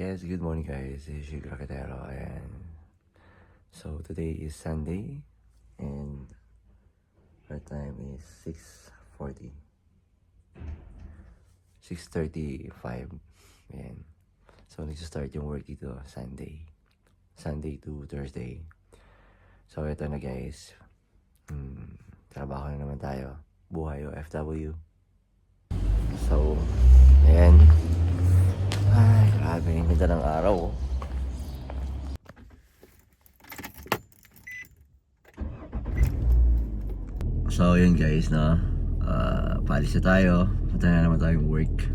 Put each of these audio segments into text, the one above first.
Yes, good morning guys. This is Shig Rakatero and so today is Sunday and our time is 6.40 6.35 Ayan. So nagsa-start yung work dito Sunday. Sunday to Thursday. So ito na guys. Hmm, Trabaho na naman tayo. Buhay o FW So Ayan ganda ng araw. oh. So, yun guys, no? Uh, paalis na tayo. Punta na naman tayong work.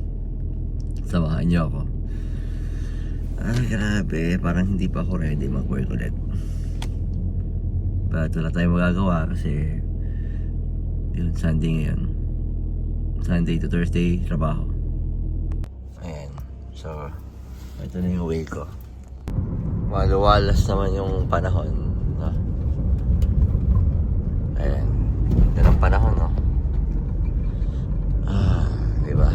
Samahan niyo ako. Ay, grabe. Parang hindi pa ako ready mag-work ulit. But wala tayong magagawa kasi yun, Sunday ngayon. Sunday to Thursday, trabaho. Ayan. So, ito na yung way ko. Maluwalas naman yung panahon. No? Ayan. Ganda ng panahon, no? Ah, di ba?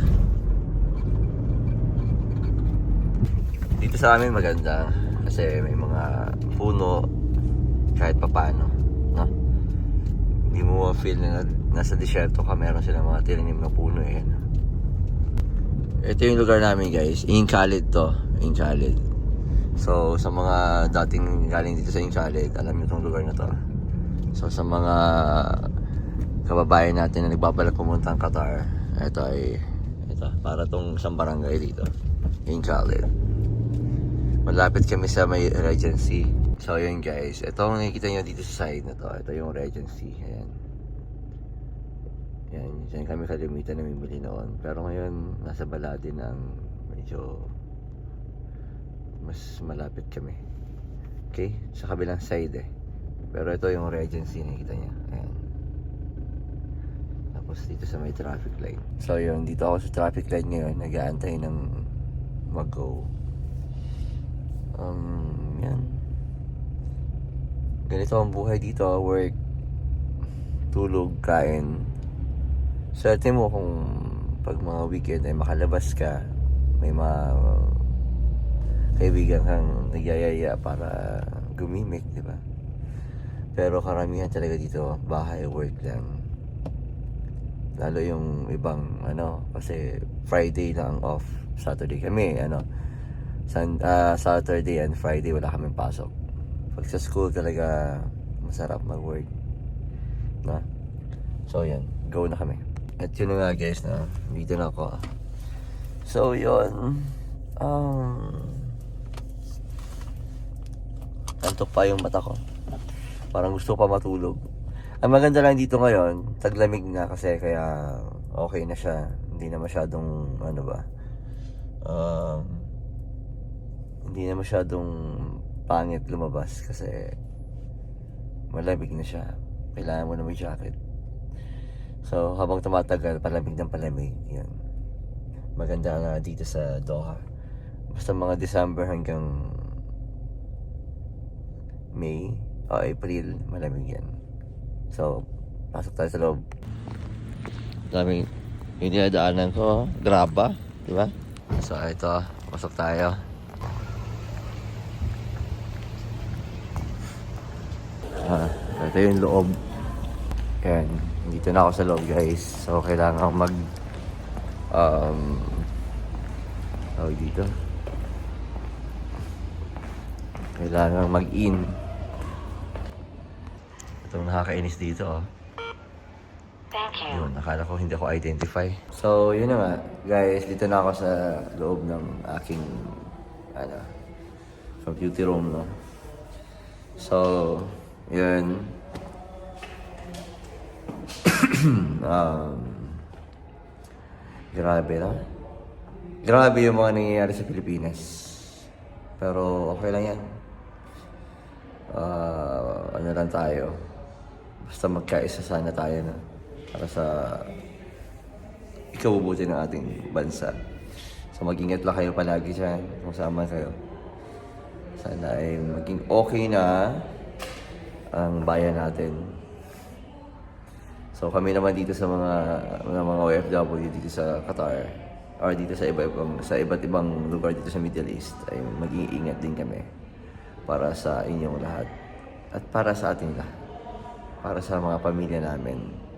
Dito sa amin maganda. Kasi may mga puno kahit papano. No? Hindi mo feel na nasa disyerto ka. Meron silang mga tinanim na puno eh. Ito yung lugar namin guys. Inchalid to. Inchalid. So sa mga dating galing dito sa Inchalid, alam niyo tong lugar na to. So sa mga kababayan natin na nagbabalak pumunta ng Qatar, ito ay ito para tong isang barangay dito. Inchalid. Malapit kami sa may Regency. So yun guys, ito ang nakikita niyo dito sa side na to. Ito yung Regency. Ayan. Yan, dyan kami kalimitan na mimili noon. Pero ngayon, nasa Balade ang medyo mas malapit kami. Okay? Sa kabilang side eh. Pero ito yung Regency, nakikita niya. Ayan. Tapos dito sa may traffic light. So yun, dito ako sa traffic light ngayon. Nag-aantay ng mag-go. Um, yan. Ganito ang buhay dito. Work, tulog, kain, Swerte mo kung pag mga weekend ay makalabas ka, may mga kaibigan kang nagyayaya para gumimik, di ba? Pero karamihan talaga dito, bahay, work lang. Lalo yung ibang, ano, kasi Friday lang ang off. Saturday kami, ano, Sun, ah, Saturday and Friday wala kaming pasok. Pag sa school talaga, masarap mag-work. Na? So, yan. Go na kami. At yun nga guys na dito na ako. So yun. Um, antok pa yung mata ko. Parang gusto pa matulog. Ang maganda lang dito ngayon, taglamig na kasi kaya okay na siya. Hindi na masyadong ano ba. Um, hindi na masyadong pangit lumabas kasi malamig na siya. Kailangan mo na may jacket. So, habang tumatagal, palamig ng palamig. Yan. Maganda nga dito sa Doha. Basta mga December hanggang May o April, malamig yan. So, pasok tayo sa loob. Daming yung dinadaanan ko, graba, di ba? So, ito, pasok tayo. Ah, ito yung loob. Yan. Dito na ako sa loob guys. So kailangan mag um tawag dito. Kailangan mag-in. Itong nakakainis dito oh. Thank you. Yun, nakala ko hindi ako identify. So, yun na nga. Guys, dito na ako sa loob ng aking ano, computer room, no? So, yun. um, grabe na. Grabe yung mga nangyayari sa Pilipinas. Pero okay lang yan. Ah, ano lang tayo. Basta magkaisa sana tayo na. Para sa ikabubuti ng ating bansa. So mag-ingat lang kayo palagi dyan man kayo. Sana ay maging okay na ang bayan natin. So kami naman dito sa mga mga, mga OFW dito sa Qatar. or dito sa iba ibang sa iba't ibang lugar dito sa Middle East ay mag-iingat din kami para sa inyong lahat at para sa ating lahat para sa mga pamilya namin